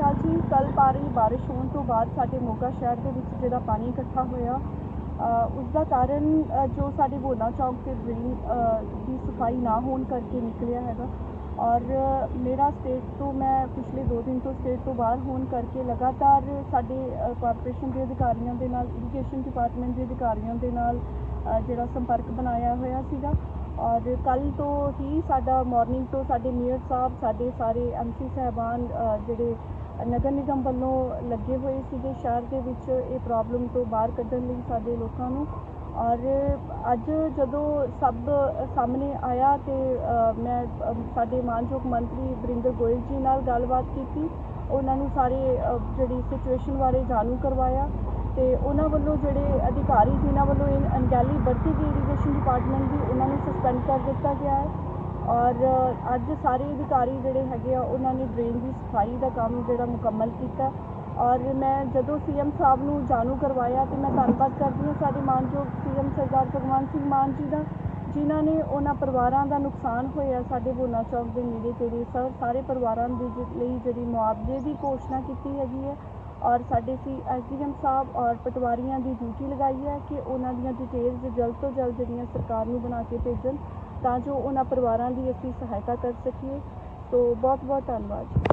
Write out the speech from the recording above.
ਅਕਾਲ ਜੀ ਕੱਲ ਰਹੀ ਬਾਰਿਸ਼ ਹੋਣ ਤੋਂ ਬਾਅਦ ਸਾਡੇ ਮੋਗਾ ਸ਼ਹਿਰ ਦੇ ਵਿੱਚ ਜਿਹੜਾ ਪਾਣੀ ਇਕੱਠਾ ਹੋਇਆ ਅ, ਉਸ ਦਾ ਕਾਰਨ ਜੋ ਸਾਡੇ ਬੋਨਾ ਚੌਂਕ ਤੇ ਡਰੇਨ ਦੀ ਸਫ਼ਾਈ ਨਾ ਹੋਣ ਕਰਕੇ ਨਿਕਲਿਆ ਹੈਗਾ। ਔਰ ਮੇਰਾ ਸਟੇਟ ਤੋਂ ਮੈਂ ਪਿਛਲੇ 2 ਦਿਨ ਤੋਂ ਸਟੇਟ ਤੋਂ ਬਾਹਰ ਹੋਣ ਕਰਕੇ ਲਗਾਤਾਰ ਸਾਡੇ ਕਾਰਪੋਰੇਸ਼ਨ ਦੇ ਅਧਿਕਾਰੀਆਂ ਦੇ ਨਾਲ ਇਰੀਗੇਸ਼ਨ ਡਿਪਾਰਟਮੈਂਟ ਦੇ ਅਧਿਕਾਰੀਆਂ ਦੇ ਨਾਲ ਜਿਹੜਾ ਸੰਪਰਕ ਬਣਾਇਆ ਹੋਇਆ ਸੀਗਾ। ਔਰ ਕੱਲ ਤੋਂ ਹੀ ਸਾਡਾ ਮਾਰਨਿੰਗ ਤੋਂ ਸਾਡੇ ਮੇਅਰ ਸਾਹਿਬ ਸਾਡੇ ਸਾਰੇ ਐਮਸੀ ਸਾਹਿਬਾਨ ਜਿਹੜੇ ਨਗਰ ਨਿਗਮ ਵੱਲੋਂ ਲੱਗੇ ਹੋਏ ਸੀਗੇ ਸ਼ਹਿਰ ਦੇ ਵਿੱਚ ਇਹ ਪ੍ਰੋਬਲਮ ਤੋਂ ਬਾਹਰ ਕੱਢਣ ਲਈ ਸਾਡੇ ਲੋਕਾਂ ਨੂੰ। ਔਰ ਅੱਜ ਜਦੋਂ ਸਭ ਸਾਹਮਣੇ ਆਇਆ ਤੇ ਮੈਂ ਸਾਡੇ ਮਾਨਯੋਗ ਮੰਤਰੀ ਵਰਿੰਦਰ ਗੋਇਲ ਜੀ ਨਾਲ ਗੱਲਬਾਤ ਕੀਤੀ, ਉਹਨਾਂ ਨੂੰ ਸਾਰੇ ਜਿਹੜੀ ਸਿਚੁਏਸ਼ਨ ਬਾਰੇ ਜਾਣੂ ਕਰਵਾਇਆ ਤੇ ਉਹਨਾਂ ਵੱਲੋਂ ਜਿਹੜੇ ਅਧਿਕਾਰੀ ਜਿਨ੍ਹਾਂ ਵੱਲੋਂ ਇਹ ਅਣਗਹਿਲੀ ਵਰਤੀ ਗਈ ਇਰੀਗੇਸ਼ਨ ਡਿਪਾਰਟਮੈਂਟ ਦੀ, ਉਹਨਾਂ ਨੂੰ ਸਸਪੈਂਡ ਕਰ ਦਿੱਤਾ ਗਿਆ ਹੈ। ਔਰ ਅੱਜ ਸਾਰੇ ਅਧਿਕਾਰੀ ਜਿਹੜੇ ਹੈਗੇ ਆ, ਉਹਨਾਂ ਨੇ ਡਰੇਨ ਦੀ ਸਫ਼ਾਈ ਦਾ ਕੰਮ ਜਿਹੜਾ ਮੁਕੰਮਲ ਕੀਤਾ। ਔਰ ਮੈਂ ਜਦੋਂ ਸੀਐਮ ਸਾਹਿਬ ਨੂੰ ਜਾਣੂ ਕਰਵਾਇਆ ਤੇ ਮੈਂ ਧੰਨਵਾਦ ਕਰਦੀ ਹਾਂ ਸਾਡੇ ਮਾਨਯੋਗ ਸੀਐਮ ਸਰਦਾਰ ਭਗਵੰਤ ਸਿੰਘ ਮਾਨ ਜੀ ਦਾ, ਜਿਨ੍ਹਾਂ ਨੇ ਉਹਨਾਂ ਪਰਿਵਾਰਾਂ ਦਾ ਨੁਕਸਾਨ ਹੋਇਆ ਸਾਡੇ ਬੋਨਾ ਚੌਕ ਦੇ ਨੇੜੇ ਤੇੜੇ। ਸਰ ਸਾਰੇ ਪਰਿਵਾਰਾਂ ਦੇ ਜਿ- ਲਈ ਜਿਹੜੀ ਮੁਆਵਜ਼ੇ ਦੀ ਘੋਸ਼ਣਾ ਕੀਤੀ ਹੈਗੀ ਹੈ। ਔਰ ਸਾਡੇ ਸੀ ਐਸਡੀਐਮ ਸਾਹਿਬ ਔਰ ਪਟਵਾਰੀਆਂ ਦੀ ਡਿਊਟੀ ਲਗਾਈ ਹੈ ਕਿ ਉਹਨਾਂ ਦੀਆਂ ਡਿਟੇਲਸ ਜਲਦ ਤੋਂ ਜਲਦ ਜਿਹੜੀਆਂ ਸਰਕਾਰ ਨੂੰ ਬਣਾ ਕੇ ਭੇਜਣ। ਤਾਂ ਜੋ ਉਹਨਾਂ ਪਰਿਵਾਰਾਂ ਦੀ ਅਸੀਂ ਸਹਾਇਤਾ ਕਰ ਸਕੀਏ। ਸੋ ਬਹੁਤ ਬਹੁਤ ਧੰਨਵਾਦ